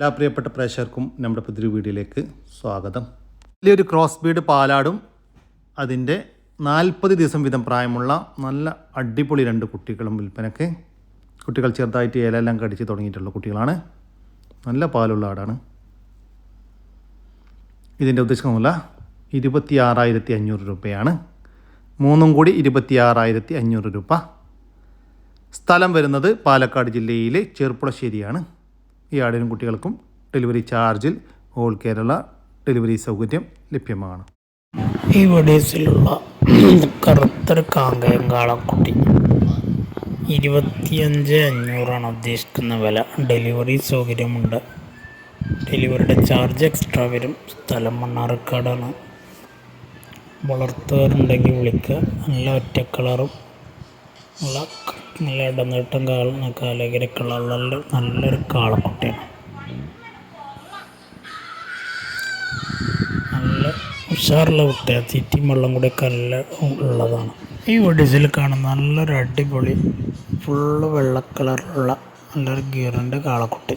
എല്ലാ പ്രിയപ്പെട്ട പ്രേക്ഷകർക്കും നമ്മുടെ പുതിയ വീഡിയോയിലേക്ക് സ്വാഗതം. വലിയൊരു ക്രോസ് ബീഡ് പാലാടും അതിന്റെ നാൽപ്പത് ദിവസം വീതം പ്രായമുള്ള നല്ല അടിപൊളി രണ്ട് കുട്ടികളും വിൽപ്പനക്ക്. കുട്ടികൾ ചെറുതായിട്ട് ഇലയെല്ലാം കടിച്ച് തുടങ്ങിയിട്ടുള്ള കുട്ടികളാണ്. നല്ല പാലുള്ള ആടാണ്. ഇതിന്റെ ഉദ്ദേശമല്ല ഇരുപത്തി ആറായിരത്തി അഞ്ഞൂറ് രൂപയാണ്. മൂന്നും കൂടി ഇരുപത്തി ആറായിരത്തി അഞ്ഞൂറ് രൂപ. സ്ഥലം വരുന്നത് പാലക്കാട് ജില്ലയിലെ ചെറുപ്പുളശ്ശേരിയാണ് ഈ ആടിനും കുട്ടികൾക്കും ഡെലിവറി ചാർജിൽ ഓൾ കേരള ഡെലിവറി സൗകര്യം ലഭ്യമാണ്. ഈ വടേസിലുള്ള കറുത്തൊരു കാങ്കയം കാളക്കുട്ടി ഇരുപത്തിയഞ്ച് അഞ്ഞൂറാണ് ഉദ്ദേശിക്കുന്ന വില. ഡെലിവറി സൗകര്യമുണ്ട്. ഡെലിവറിയുടെ ചാർജ് എക്സ്ട്രാ വരും. സ്ഥലം മണ്ണാർക്കാടാണ്. വളർത്തുകാരുണ്ടെങ്കിൽ വിളിക്കുക. നല്ല ഒറ്റ കളറും നല്ല നല്ല ഇടനീട്ടം കാല കാലകരക്കുള്ള നല്ല നല്ലൊരു കാളക്കുട്ടിയാണ്. നല്ല ഉഷാറുള്ള കുട്ടിയാണ്. തീറ്റയും വെള്ളം കൂടെയൊക്കെ നല്ല ഉള്ളതാണ്. ഈ ഒഡീസിൽ കാണുന്ന നല്ലൊരു അടിപൊളി ഫുള്ള് വെള്ള കളറിലുള്ള നല്ലൊരു ഗീറിന്റെ കാളക്കുട്ടി.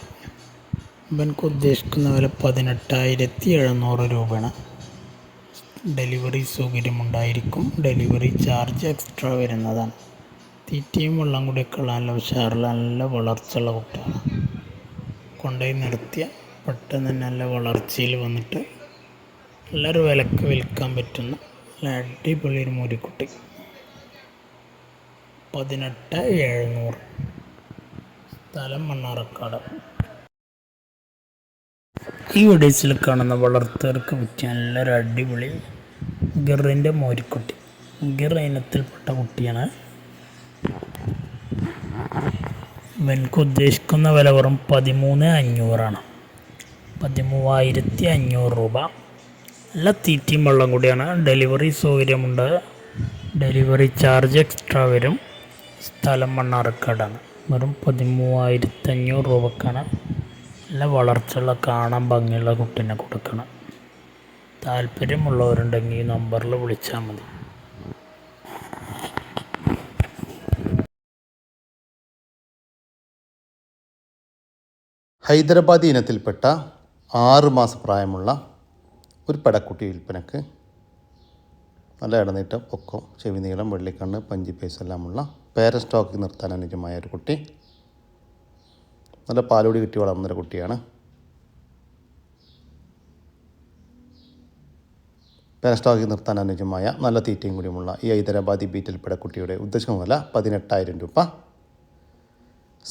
ഇവനക്ക് ഉദ്ദേശിക്കുന്ന വില പതിനെട്ടായിരത്തി എഴുന്നൂറ് രൂപയാണ്. ഡെലിവറി സൗകര്യമുണ്ടായിരിക്കും. ഡെലിവറി ചാർജ് എക്സ്ട്രാ വരുന്നതാണ്. തീറ്റയും വെള്ളം കൂടിയൊക്കെ നല്ല ഉഷാറിൽ നല്ല വളർച്ചയുള്ള കുട്ടിയാണ് കൊണ്ടുപോയി നിർത്തിയ പെട്ടെന്ന് തന്നെ നല്ല വളർച്ചയിൽ വന്നിട്ട് നല്ലൊരു വിലക്ക് വിൽക്കാൻ പറ്റുന്ന നല്ല അടിപൊളി ഒരു മുരിക്കുട്ടി പതിനെട്ട് എഴുന്നൂറ്. സ്ഥലം മണ്ണാറക്കാട്. ഈ വീഡിയോസിൽ കാണുന്ന വളർത്തുകാർക്ക് പറ്റിയ നല്ലൊരു അടിപൊളി ഗിറിന്റെ മോരിക്കുട്ടി ഗിർ ഇനത്തിൽപ്പെട്ട കുട്ടിയാണ്. ഇവൻക്ക് ഉദ്ദേശിക്കുന്ന വില വെറും പതിമൂന്ന് അഞ്ഞൂറാണ്. പതിമൂവായിരത്തി അഞ്ഞൂറ് രൂപ. നല്ല തീറ്റയും വെള്ളം കൂടിയാണ്. ഡെലിവറി സൗകര്യമുണ്ട്. ഡെലിവറി ചാർജ് എക്സ്ട്രാ വരും. സ്ഥലം മണ്ണാർക്കാടാണ്. വെറും പതിമൂവായിരത്തി അഞ്ഞൂറ് രൂപക്കാണ്. നല്ല വളർച്ചയുള്ള കാണാൻ ഭംഗിയുള്ള കുട്ടീനെ കൊടുക്കണം. താല്പര്യമുള്ളവരുണ്ടെങ്കിൽ ഈ നമ്പറിൽ വിളിച്ചാൽ മതി. ഹൈദരാബാദ് ഇനത്തിൽപ്പെട്ട ആറ് മാസ പ്രായമുള്ള ഒരു പടക്കുട്ടി വിൽപ്പനക്ക് നല്ല ഇടനീട്ട പൊക്കം ചെവി നീളം വെള്ളിക്കണ്ണ് പഞ്ചി പേസ് എല്ലാമുള്ള പേര സ്റ്റോക്ക് നിർത്താൻ അനുജമായ ഒരു കുട്ടി. നല്ല പാലോടി കിട്ടി വളർന്നൊരു കുട്ടിയാണ്. പേര സ്റ്റോക്കിൽ നിർത്താൻ അനുജമായ നല്ല തീറ്റയും കൂടിയുമുള്ള ഈ ഹൈദരാബാദി ബീറ്റിൽ പടക്കുട്ടിയുടെ ഉദ്ദേശം വില പതിനെട്ടായിരം രൂപ.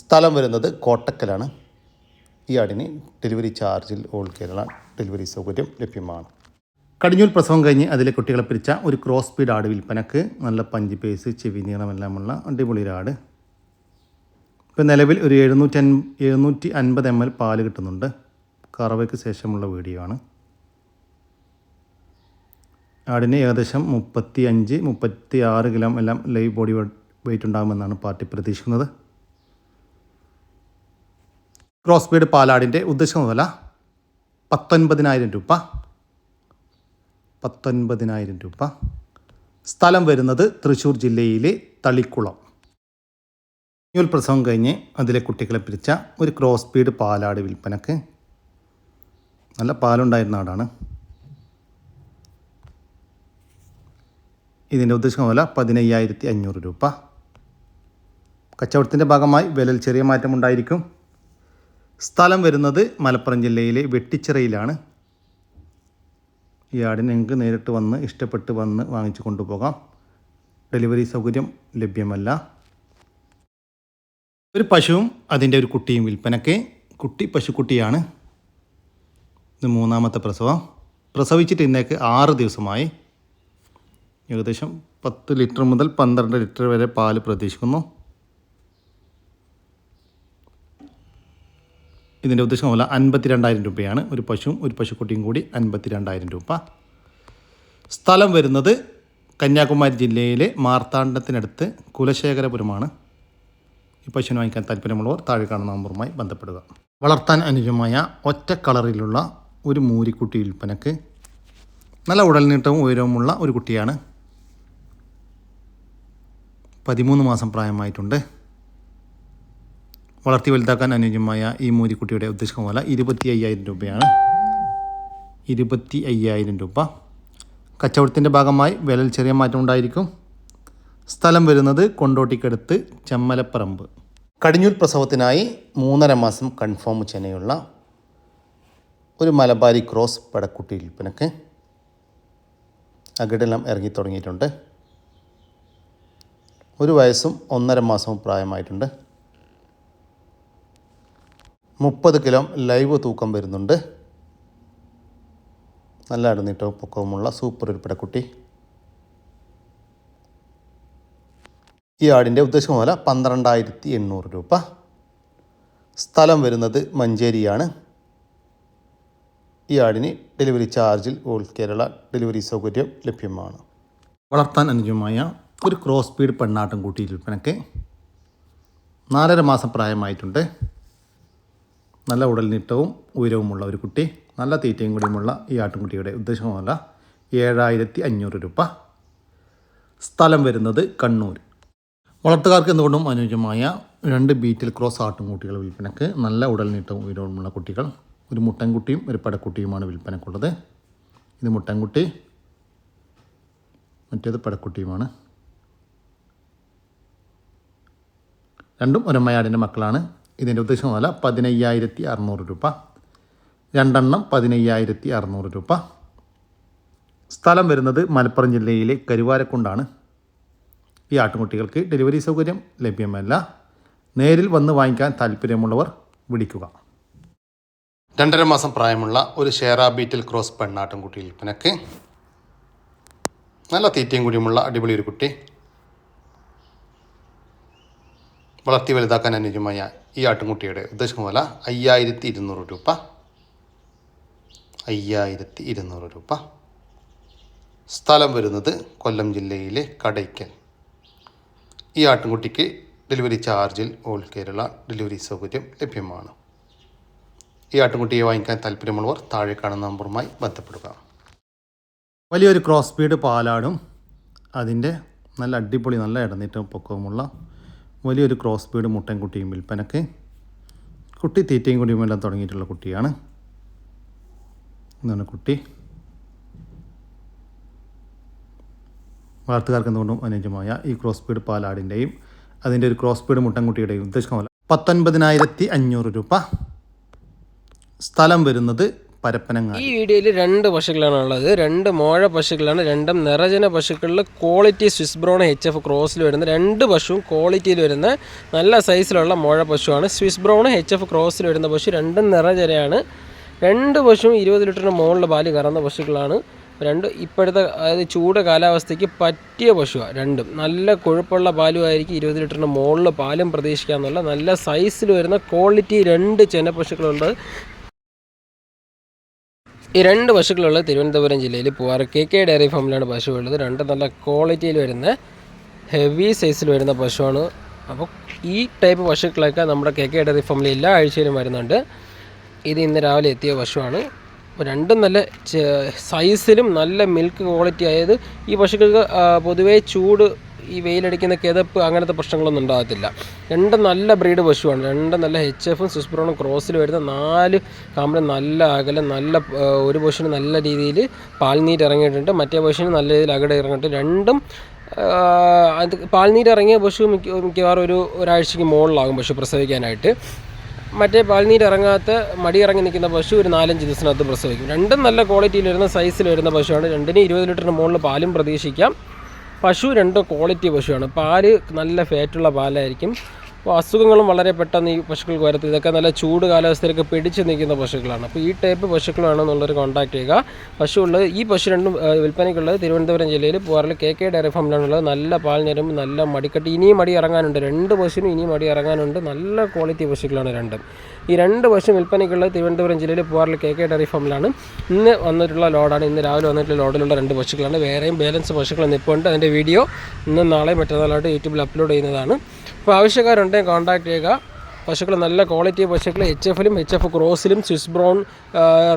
സ്ഥലം വരുന്നത് കോട്ടക്കലാണ്. ഈ ആടിന് ഡെലിവറി ചാർജിൽ ഓൾ കേരള ഡെലിവറി സൗകര്യം ലഭ്യമാണ്. കടിഞ്ഞൂൽ പ്രസവം കഴിഞ്ഞ് അതിലെ കുട്ടികളെ പിരിച്ച ഒരു ക്രോസ് സ്പീഡ് ആട് വിൽപ്പനക്ക് നല്ല പഞ്ച് പേസ് ചെവി നീളമെല്ലാമുള്ള അടിപൊളി ഒരാട്. ആട് ഇപ്പം നിലവിൽ ഒരു എഴുന്നൂറ്റി അൻ എഴുന്നൂറ്റി അൻപത് എം എൽ പാൽ കിട്ടുന്നുണ്ട്. കറവയ്ക്ക് ശേഷമുള്ള വീഡിയോ ആണ്. ആടിന് ഏകദേശം മുപ്പത്തി അഞ്ച് മുപ്പത്തി ആറ് കിലോ എല്ലാം ലൈവ് ബോഡി വെയിറ്റ് ഉണ്ടാകുമെന്നാണ് പാർട്ടി പ്രതീക്ഷിക്കുന്നത്. ക്രോസ് ബീഡ് പാലാടിന്റെ ഉദ്ദേശം വില പത്തൊൻപതിനായിരം രൂപ. പത്തൊൻപതിനായിരം രൂപ. സ്ഥലം വരുന്നത് തൃശ്ശൂർ ജില്ലയിലെ തളിക്കുളം. ന്യൂൽ പ്രസവം കഴിഞ്ഞ് അതിലെ കുട്ടികളെ പിരിച്ച ഒരു ക്രോസ് ബീഡ് പാലാട് വിൽപ്പനക്ക് നല്ല പാലുണ്ടായിരുന്ന ആടാണ്. ഇതിന്റെ ഉദ്ദേശം വില പതിനയ്യായിരത്തി അഞ്ഞൂറ് രൂപ. കച്ചവടത്തിന്റെ ഭാഗമായി വിലയിൽ ചെറിയ മാറ്റമുണ്ടായിരിക്കും. സ്ഥലം വരുന്നത് മലപ്പുറം ജില്ലയിലെ വെട്ടിച്ചിറയിലാണ്. ഈ ആടിന് നിങ്ങൾക്ക് നേരിട്ട് വന്ന് ഇഷ്ടപ്പെട്ട് വന്ന് വാങ്ങിച്ചു കൊണ്ടുപോകാം. ഡെലിവറി സൗകര്യം ലഭ്യമല്ല. ഒരു പശുവും അതിന്റെ ഒരു കുട്ടിയും വിൽപ്പനയ്ക്ക്. കുട്ടി പശുക്കുട്ടിയാണ്. ഇത് മൂന്നാമത്തെ പ്രസവം. പ്രസവിച്ചിട്ട് ഇന്നേക്ക് ആറ് ദിവസമായി. ഏകദേശം പത്ത് ലിറ്റർ മുതൽ പന്ത്രണ്ട് ലിറ്റർ വരെ പാൽ പ്രതീക്ഷിക്കുന്നു. ഇതിന്റെ ഉദ്ദേശം പോലെ അൻപത്തി രണ്ടായിരം രൂപയാണ്. ഒരു പശുവും ഒരു പശുക്കുട്ടിയും കൂടി അൻപത്തി രണ്ടായിരം രൂപ. സ്ഥലം വരുന്നത് കന്യാകുമാരി ജില്ലയിലെ മാർത്താണ്ഡത്തിനടുത്ത് കുലശേഖരപുരമാണ്. ഈ പശുവിനെ വാങ്ങിക്കാൻ താല്പര്യമുള്ളവർ താഴെ കാണുന്ന നമ്പറുമായി ബന്ധപ്പെടുക. വളർത്താൻ അനുജമായ ഒറ്റ കളറിലുള്ള ഒരു മൂരിക്കുട്ടി വിൽപ്പനക്ക് നല്ല ഉടൽനീട്ടവും ഉയരവുമുള്ള ഒരു കുട്ടിയാണ്. പതിമൂന്ന് മാസം പ്രായമായിട്ടുണ്ട്. വളർത്തി വലുതാക്കാൻ അനുയോജ്യമായ ഈ മൂരിക്കുട്ടിയുടെ ഉദ്ദേശിക്കുന്ന വില ഇരുപത്തി അയ്യായിരം രൂപയാണ്. ഇരുപത്തി അയ്യായിരം രൂപ. കച്ചവടത്തിന്റെ ഭാഗമായി വിലയിൽ ചെറിയ മാറ്റം ഉണ്ടായിരിക്കും. സ്ഥലം വരുന്നത് കൊണ്ടോട്ടിക്കടുത്ത് ചെമ്മലപ്പറമ്പ്. കടിഞ്ഞൂർ പ്രസവത്തിനായി മൂന്നര മാസം കൺഫേം ചെനയുള്ള ഒരു മലബാരി ക്രോസ് പടക്കുട്ടി വിൽപ്പനക്ക് അകിടെല്ലാം ഇറങ്ങി തുടങ്ങിയിട്ടുണ്ട്. ഒരു വയസ്സും ഒന്നര മാസവും പ്രായമായിട്ടുണ്ട്. മുപ്പത് കിലോ ലൈവ് തൂക്കം വരുന്നുണ്ട്. നല്ല അടുന്നിട്ടോ പൊക്കവുമുള്ള സൂപ്പർ ഒരു പിടക്കുട്ടി ഈ ആടിന്റെ ഉദ്ദേശം പോലെ പന്ത്രണ്ടായിരത്തി എണ്ണൂറ് രൂപ. സ്ഥലം വരുന്നത് മഞ്ചേരിയാണ്. ഈ ആടിന് ഡെലിവറി ചാർജിൽ ഓൾ കേരള ഡെലിവറി സൗകര്യം ലഭ്യമാണ്. വളർത്താൻ അനുജമായ ഒരു ക്രോസ് സ്പീഡ് പെണ്ണാട്ടം കൂട്ടി വിൽപ്പനക്ക് നാലര മാസം പ്രായമായിട്ടുണ്ട്. നല്ല ഉടൽനീട്ടവും ഉയരവുമുള്ള ഒരു കുട്ടി നല്ല തീറ്റയും കൂടിയുമുള്ള ഈ ആട്ടുംകുട്ടിയുടെ ഉദ്ദേശമല്ല. ഏഴായിരത്തി അഞ്ഞൂറ് രൂപ. സ്ഥലം വരുന്നത് കണ്ണൂർ. വളർത്തുകാർക്ക് എന്തുകൊണ്ടും അനുയോജ്യമായ രണ്ട് ബീറ്റിൽ ക്രോസ് ആട്ടുംകുട്ടികൾ വിൽപ്പനക്ക് നല്ല ഉടൽനീട്ടവും ഉയരവുമുള്ള കുട്ടികൾ ഒരു മുട്ടൻകുട്ടിയും ഒരു പടക്കുട്ടിയുമാണ് വിൽപ്പനക്കുള്ളത്. ഇത് മുട്ടൻകുട്ടി മറ്റേത് പടക്കുട്ടിയുമാണ്. രണ്ടും ഒരമ്മയാടിന്റെ മക്കളാണ്. ഇതിന്റെ ഉദ്ദേശം വില പതിനയ്യായിരത്തി അറുന്നൂറ് രൂപ. രണ്ടെണ്ണം പതിനയ്യായിരത്തി അറുന്നൂറ് രൂപ. സ്ഥലം വരുന്നത് മലപ്പുറം ജില്ലയിലെ കരുവാരക്കുണ്ടാണ്. ഈ ആട്ടുകുട്ടികൾക്ക് ഡെലിവറി സൗകര്യം ലഭ്യമല്ല. നേരിൽ വന്ന് വാങ്ങിക്കാൻ താല്പര്യമുള്ളവർ വിളിക്കുക. രണ്ടര മാസം പ്രായമുള്ള ഒരു ഷേറാ ബീറ്റിൽ ക്രോസ് പെണ്ണാട്ടുംകുട്ടി വിൽപ്പനക്ക് നല്ല തീറ്റയും കൂടിയുമുള്ള അടിപൊളി ഒരു കുട്ടി. വളർത്തി വലുതാക്കാൻ അനുയോജ്യമായ ഈ ആട്ടുംകുട്ടിയുടെ ഉദ്ദേശം വില അയ്യായിരത്തി ഇരുന്നൂറ് രൂപ. അയ്യായിരത്തി ഇരുന്നൂറ് രൂപ. സ്ഥലം വരുന്നത് കൊല്ലം ജില്ലയിലെ കടയ്ക്കൽ. ഈ ആട്ടുംകുട്ടിക്ക് ഡെലിവറി ചാർജിൽ ഓൾ കേരള ഡെലിവറി സൗകര്യം ലഭ്യമാണ്. ഈ ആട്ടുംകുട്ടിയെ വാങ്ങിക്കാൻ താല്പര്യമുള്ളവർ താഴെ കാണുന്ന നമ്പറുമായി ബന്ധപ്പെടുക. വലിയൊരു ക്രോസ് സ്പീഡ് പാലാടും. അതിന്റെ നല്ല അടിപൊളി നല്ല ഇടനീറ്റവും പൊക്കവുമുള്ള വലിയൊരു ക്രോസ് സ്പീഡ് മുട്ടൻകുട്ടിയും വിൽപ്പനക്ക്. കുട്ടി തീറ്റയും കുടിയും എല്ലാം തുടങ്ങിയിട്ടുള്ള കുട്ടിയാണ്. എന്നാണ് കുട്ടി. വളർത്തുകാർക്ക് എന്തുകൊണ്ടും അനുയോജ്യമായ ഈ ക്രോസ് ബീഡ് പാലാടിന്റെയും അതിന്റെ ഒരു ക്രോസ് സ്പീഡ് മുട്ടൻകുട്ടിയുടെയും ഉദ്ദേശിക്കുന്ന പത്തൊൻപതിനായിരത്തി അഞ്ഞൂറ് രൂപ. സ്ഥലം വരുന്നത് പരപ്പനങ്ങാടി. ഈ വീഡിയോയിൽ രണ്ട് പശുക്കളാണ് ഉള്ളത് രണ്ട് മോഴ പശുക്കളാണ്. രണ്ടും നിറജന പശുക്കളിൽ quality Swiss brown H F ക്രോസിൽ വരുന്ന രണ്ട് പശുവും ക്വാളിറ്റിയിൽ വരുന്ന നല്ല സൈസിലുള്ള മോഴ പശുവാണ്. സ്വിസ് ബ്രോൺ എച്ച് എഫ് ക്രോസിൽ വരുന്ന പശു രണ്ടും നിറജനയാണ്. രണ്ട് പശുവും ഇരുപത് ലിറ്ററിന് മുകളിൽ പാൽ കറന്ന പശുക്കളാണ്. രണ്ട് ഇപ്പോഴത്തെ അതായത് ചൂട് കാലാവസ്ഥയ്ക്ക് പറ്റിയ പശുവാണ് രണ്ടും. നല്ല കൊഴുപ്പുള്ള പാലുമായിരിക്കും ഇരുപത് ലിറ്ററിന് മുകളിൽ പാലും പ്രതീക്ഷിക്കാമെന്നുള്ള നല്ല സൈസിൽ വരുന്ന ക്വാളിറ്റി രണ്ട് ചെന പശുക്കളുണ്ട്. ഈ രണ്ട് പശുക്കളുള്ള തിരുവനന്തപുരം ജില്ലയിൽ പോവാറ്. കെ കെ ഡയറി ഫാമിലാണ് പശു ഉള്ളത് രണ്ട് നല്ല ക്വാളിറ്റിയിൽ വരുന്ന ഹെവി സൈസിൽ വരുന്ന പശുവാണ്. അപ്പോൾ ഈ ടൈപ്പ് പശുക്കളൊക്കെ നമ്മുടെ കെ കെ ഡയറി ഫാമിൽ എല്ലാ ആഴ്ചയിലും വരുന്നുണ്ട്. ഇത് ഇന്ന് രാവിലെ എത്തിയ പശുവാണ്. അപ്പോൾ രണ്ടും നല്ല സൈസിലും നല്ല മിൽക്ക് ക്വാളിറ്റി ആയത് ഈ പശുക്കൾക്ക് പൊതുവേ ചൂട് ഈ വെയിലടിക്കുന്ന കിതപ്പ് അങ്ങനത്തെ പ്രശ്നങ്ങളൊന്നും ഉണ്ടാകത്തില്ല. രണ്ട് നല്ല ബ്രീഡ് പശുവാണ്. രണ്ട് നല്ല എച്ച് എഫും സുസ്പ്രോണും ക്രോസിൽ വരുന്ന നാല് കാമ്പിന് നല്ല അകലം നല്ല ഒരു പശുവിന് നല്ല രീതിയിൽ പാൽനീര് ഇറങ്ങിയിട്ടുണ്ട്. മറ്റേ പശുവിന് നല്ല രീതിയിൽ അകട ഇറങ്ങിയിട്ടുണ്ട്. രണ്ടും അത് പാൽനീര് ഇറങ്ങിയ പശു മിക്ക മിക്കവാറും ഒരു ഒരാഴ്ചയ്ക്ക് മുകളിലാകും പശു പ്രസവിക്കാനായിട്ട്. മറ്റേ പാൽനീര് ഇറങ്ങാത്ത മടി ഇറങ്ങി നിൽക്കുന്ന പശു ഒരു നാലഞ്ച് ദിവസത്തിനകത്ത് പ്രസവിക്കും. രണ്ടും നല്ല ക്വാളിറ്റിയിൽ വരുന്ന സൈസിൽ വരുന്ന പശുവാണ്. രണ്ടിനും ഇരുപത് ലിറ്ററിന് മുകളിൽ പാലും പ്രതീക്ഷിക്കാം. പശു രണ്ട് ക്വാളിറ്റി പശുവാണ്. പാൽ നല്ല ഫാറ്റുള്ള പാലായിരിക്കും. അപ്പോൾ അസുഖങ്ങളും വളരെ പെട്ടെന്ന് ഈ പശുക്കൾക്ക് വരത്തില്ല. ഇതൊക്കെ നല്ല ചൂട് കാലാവസ്ഥയിലൊക്കെ പിടിച്ച് നിൽക്കുന്ന പശുക്കളാണ്. അപ്പോൾ ഈ ടൈപ്പ് പശുക്കൾ വേണമെന്നുള്ളൊരു കോൺടാക്ട് ചെയ്യുക. പശു ഉള്ളത് ഈ പശു രണ്ടും വിൽപ്പനയ്ക്കുള്ളത് തിരുവനന്തപുരം ജില്ലയിൽ പൂവാറിൽ കെ കെ ഡയറി ഫാമിലാണുള്ളത് നല്ല പാൽ ഞരമ്പ് നല്ല മടിക്കട്ടി. ഇനിയും മടി ഇറങ്ങാനുണ്ട്. രണ്ട് പശുവിനും ഇനിയും മടി ഇറങ്ങാനുണ്ട്. നല്ല ക്വാളിറ്റി പശുക്കളാണ് രണ്ടും. ഈ രണ്ട് പശു വിൽപ്പനയ്ക്കുള്ള തിരുവനന്തപുരം ജില്ലയിലെ പൂവാറിലെ കെ കെ ഡയറി ഫാമിലാണ് ഇന്ന് വന്നിട്ടുള്ള ലോഡാണ്. ഇന്ന് രാവിലെ വന്നിട്ടുള്ള ലോഡിലുള്ള രണ്ട് പശുക്കളാണ്. വേറെയും ബാലൻസ് പശുക്കൾ നിൽപ്പുണ്ട് അതിന്റെ വീഡിയോ ഇന്ന് നാളെ മറ്റന്നാളായിട്ട് യൂട്യൂബിൽ അപ്ലോഡ് ചെയ്യുന്നതാണ്. അപ്പോൾ ആവശ്യക്കാരുണ്ടെങ്കിൽ കോൺടാക്ട് ചെയ്യുക. പശുക്കൾ നല്ല ക്വാളിറ്റി പശുക്കൾ എച്ച് എഫിലും എച്ച് എഫ് ക്രോസിലും സ്വിസ് ബ്രൗൺ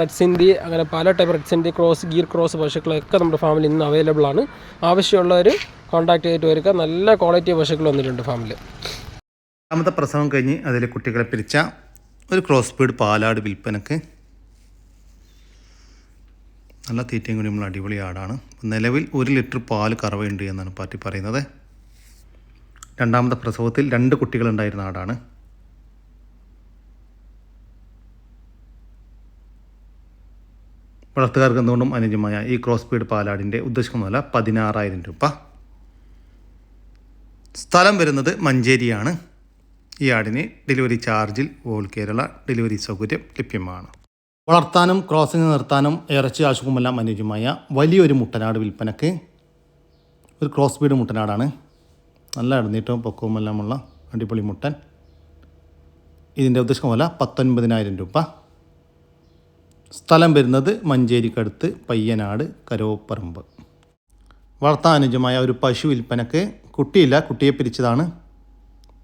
റെഡ് സിന്ധി അങ്ങനെ പല type red Sindhi cross Gir cross പശുക്കളൊക്കെ നമ്മുടെ ഫാമിൽ ഇന്ന് അവൈലബിൾ ആണ്. ആവശ്യമുള്ളവർ കോൺടാക്ട് ചെയ്തിട്ട് വരിക. നല്ല ക്വാളിറ്റി പശുക്കൾ വന്നിട്ടുണ്ട് ഫാമിൽ രണ്ടാമത്തെ പ്രസവം കഴിഞ്ഞ് അതിൽ കുട്ടികളെ പിരിച്ച ഒരു ക്രോസ് ബീഡ് പാലാട് വിൽപ്പനക്ക് നല്ല തീറ്റയും കൂടി നമ്മൾ അടിപൊളി ആടാണ്. നിലവിൽ ഒരു ലിറ്റർ പാൽ കറവയുണ്ട് എന്നാണ് പാർട്ടി പറയുന്നത്. രണ്ടാമത്തെ പ്രസവത്തിൽ രണ്ട് കുട്ടികളുണ്ടായിരുന്ന ആടാണ്. വളർത്തുകാർക്ക് എന്തുകൊണ്ടും അനുജമായ ഈ ക്രോസ് ബീഡ് പാലാടിന്റെ ഉദ്ദേശിക്കുന്ന പതിനാറായിരം രൂപ. സ്ഥലം വരുന്നത് മഞ്ചേരിയാണ്. ഈ ആടിന് ഡെലിവറി ചാർജിൽ ഓൾ കേരള ഡെലിവറി സൗകര്യം ലഭ്യമാണ്. വളർത്താനും ക്രോസിംഗ് നിർത്താനും ഇറച്ചി ആവശ്യവുമെല്ലാം അനുയോജ്യമായ വലിയൊരു മുട്ടനാട് വിൽപ്പനക്ക് ഒരു ക്രോസ് ബീഡ് മുട്ടനാടാണ്. നല്ല ഇടനീട്ടവും പൊക്കവുമെല്ലാമുള്ള അടിപൊളി മുട്ടൻ. ഇതിന്റെ ഉദ്ദേശം വില പത്തൊൻപതിനായിരം രൂപ. സ്ഥലം വരുന്നത് മഞ്ചേരിക്കടുത്ത് പയ്യനാട് കരോപ്പറമ്പ്. വളർത്താൻ അനുജമായ ഒരു പശു വിൽപ്പനക്ക് കുട്ടിയില്ല കുട്ടിയെ പിരിച്ചതാണ്.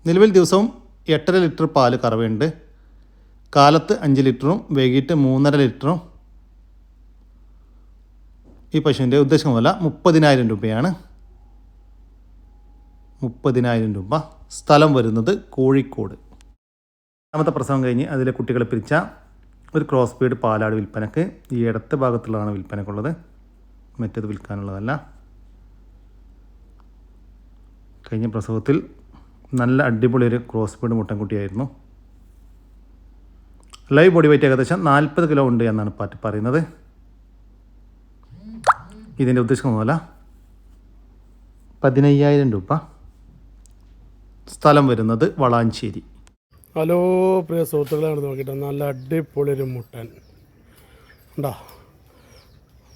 നിലവിൽ ദിവസവും എട്ടര ലിറ്റർ പാൽ കറവയുണ്ട്. കാലത്ത് അഞ്ച് ലിറ്ററും വൈകിട്ട് മൂന്നര ലിറ്ററും. ഈ പശുവിന്റെ ഉദ്ദേശം വില മുപ്പതിനായിരം രൂപയാണ്. മുപ്പതിനായിരം രൂപ. സ്ഥലം വരുന്നത് കോഴിക്കോട്. രണ്ടാമത്തെ പ്രസവം കഴിഞ്ഞ് അതിലെ കുട്ടികളെ പിരിച്ച ഒരു ക്രോസ് ബീഡ് പാലാട് വിൽപ്പനക്ക് ഈ ഇടത്തെ ഭാഗത്തുള്ളതാണ് വിൽപ്പനക്കുള്ളത്. മറ്റേത് വിൽക്കാനുള്ളതല്ല. കഴിഞ്ഞ പ്രസവത്തിൽ നല്ല അടിപൊളി ഒരു ക്രോസ് ബീഡ് മുട്ടൻകുട്ടിയായിരുന്നു. ലൈവ് ബോഡി വെയിറ്റ് ഏകദേശം നാൽപ്പത് കിലോ ഉണ്ട് എന്നാണ് പാറ്റ് പറയുന്നത്. ഇതിന്റെ ഉദ്ദേശിക്കുന്നതല്ല പതിനയ്യായിരം രൂപ. സ്ഥലം വരുന്നത് വളാഞ്ചേരി. ഹലോ പ്രിയ സുഹൃത്തുക്കളാണ് നോക്കിയിട്ട് നല്ല അടിപൊളി ഒരു മുട്ടൻ. ഉണ്ടോ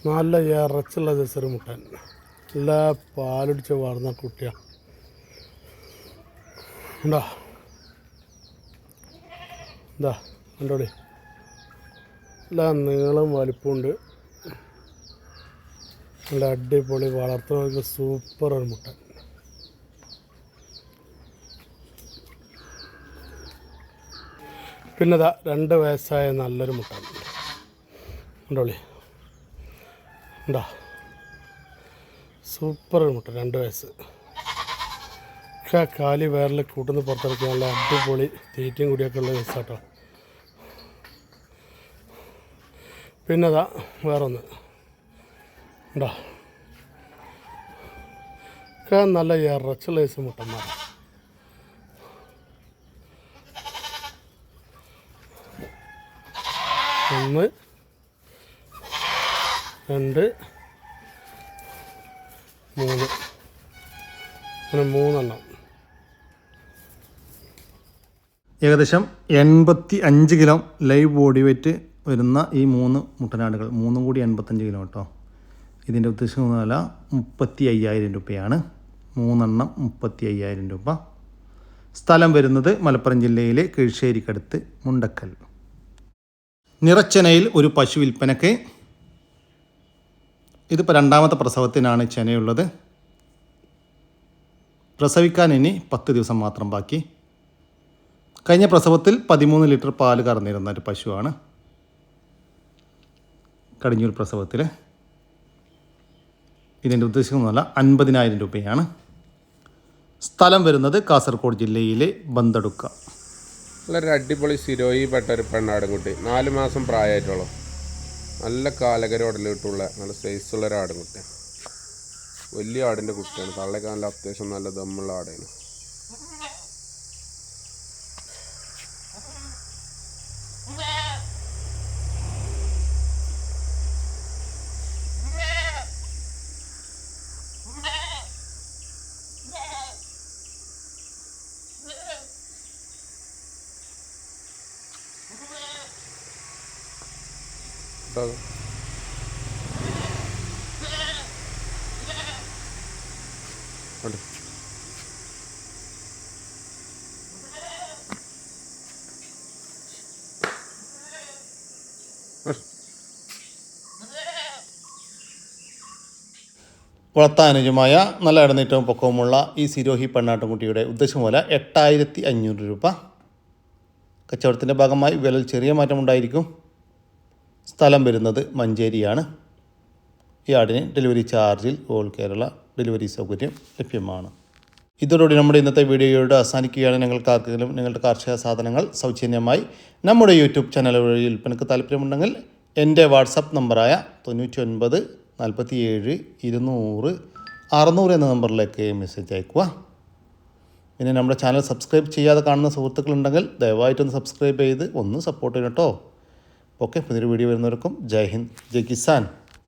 നല്ല ഇറച്ചുള്ള ദിവസം മുട്ടൻ. നല്ല പാലൊടിച്ച് വളർന്ന കുട്ടിയാണ് ഉണ്ടോ? എന്താ കണ്ടോളി എല്ലാ നീളം വലിപ്പമുണ്ട്. നല്ല അടിപൊളി വളർത്തുന്ന സൂപ്പർ ഒരു മുട്ട. പിന്നെ രണ്ട് വയസ്സായ നല്ലൊരു മുട്ട. കണ്ടോളി. ഉണ്ടോ സൂപ്പർ മുട്ട രണ്ട് വയസ്സ്. പക്ഷേ ആ കാലി വേറിൽ കൂട്ടുന്ന നല്ല അടിപൊളി തീറ്റയും കൂടിയൊക്കെ ഉള്ള ദിവസമാട്ടോ പിന്നെ ഇതാ വേറൊന്ന്. ഉണ്ടോ? ഒക്കെ നല്ല ഇറച്ചുള്ള ദിവസം മുട്ടന്മാർ ഒന്ന് രണ്ട് മൂന്ന്. അങ്ങനെ മൂന്നെണ്ണം. ഏകദേശം എൺപത്തി അഞ്ച് കിലോ ലൈവ് ബോഡി വെയിറ്റ് വരുന്ന ഈ മൂന്ന് മുട്ടനാടുകൾ. മൂന്നും കൂടി എൺപത്തഞ്ച് കിലോ കേട്ടോ ഇതിന്റെ ഉദ്ദേശിക്കുന്ന വില മുപ്പത്തി അയ്യായിരം രൂപയാണ്. മൂന്നെണ്ണം മുപ്പത്തി അയ്യായിരം രൂപ. സ്ഥലം വരുന്നത് മലപ്പുറം ജില്ലയിലെ കീഴ്ശ്ശേരിക്കടുത്ത് മുണ്ടക്കൽ. നിറച്ചെനയിൽ ഒരു പശു വിൽപ്പനക്ക് ഇതിപ്പോൾ രണ്ടാമത്തെ പ്രസവത്തിനാണ് ചെനയുള്ളത്. പ്രസവിക്കാൻ ഇനി പത്ത് ദിവസം മാത്രം ബാക്കി. കഴിഞ്ഞ പ്രസവത്തിൽ പതിമൂന്ന് ലിറ്റർ പാൽ കറന്നിരുന്ന ഒരു പശുവാണ്. കടിഞ്ഞൂർ പ്രസവത്തിൽ. ഇതിന്റെ ഉദ്ദേശിക്കുന്നതല്ല അൻപതിനായിരം രൂപയാണ്. സ്ഥലം വരുന്നത് കാസർഗോഡ് ജില്ലയിലെ ബന്തടുക്ക നല്ലൊരു അടിപൊളി സിരോയി പെട്ട ഒരു പെണ്ണാടും കുട്ടി. നാല് മാസം പ്രായമായിട്ടുള്ളൂ. നല്ല കാലകരോടലിട്ടുള്ള നല്ല സൈസുള്ള ഒരു ആടുംകുട്ടി വലിയ ആടിന്റെ കുട്ടിയാണ്. തള്ളയ്ക്ക് നല്ല അത്യാവശ്യം നല്ല ദമ്മുള്ള ആടാണ് കേട്ടോ കണ്ടോ? വളർത്താനുജമായ നല്ല ഇടനേറ്റവും പൊക്കവുമുള്ള ഈ സിരോഹി പെണ്ണാട്ടുംകുട്ടിയുടെ ഉദ്ദേശം പോലെ എട്ടായിരത്തി അഞ്ഞൂറ് രൂപ. കച്ചവടത്തിന്റെ ഭാഗമായി വിലൽ ചെറിയ മാറ്റമുണ്ടായിരിക്കും സ്ഥലം വരുന്നത് മഞ്ചേരിയാണ്. ഈ ആടിന് ഡെലിവറി ചാർജിൽ ഓൾ കേരള ഡെലിവറി സൗകര്യം ലഭ്യമാണ്. ഇതോടുകൂടി നമ്മുടെ ഇന്നത്തെ വീഡിയോയോട് അവസാനിക്കുകയാണ്. നിങ്ങൾക്ക് ആർക്കെങ്കിലും നിങ്ങളുടെ കാർഷിക സാധനങ്ങൾ സൗജന്യമായി നമ്മുടെ യൂട്യൂബ് ചാനൽ വഴി വിൽപ്പനക്ക് താല്പര്യമുണ്ടെങ്കിൽ എന്റെ വാട്സപ്പ് നമ്പറായ തൊണ്ണൂറ്റി ഒൻപത് നാൽപ്പത്തി ഏഴ് ഇരുന്നൂറ് അറുന്നൂറ് എന്ന നമ്പറിലേക്ക് മെസ്സേജ് അയക്കുക പിന്നെ നമ്മുടെ ചാനൽ സബ്സ്ക്രൈബ് ചെയ്യാതെ കാണുന്ന സുഹൃത്തുക്കളുണ്ടെങ്കിൽ ദയവായിട്ടൊന്ന് സബ്സ്ക്രൈബ് ചെയ്ത് ഒന്ന് സപ്പോർട്ട് ചെയ്യണം കേട്ടോ. ഓക്കെ പുതിയൊരു വീഡിയോ വരുന്നവർക്കും ജയ് ഹിന്ദ് ജയ് കിസാൻ.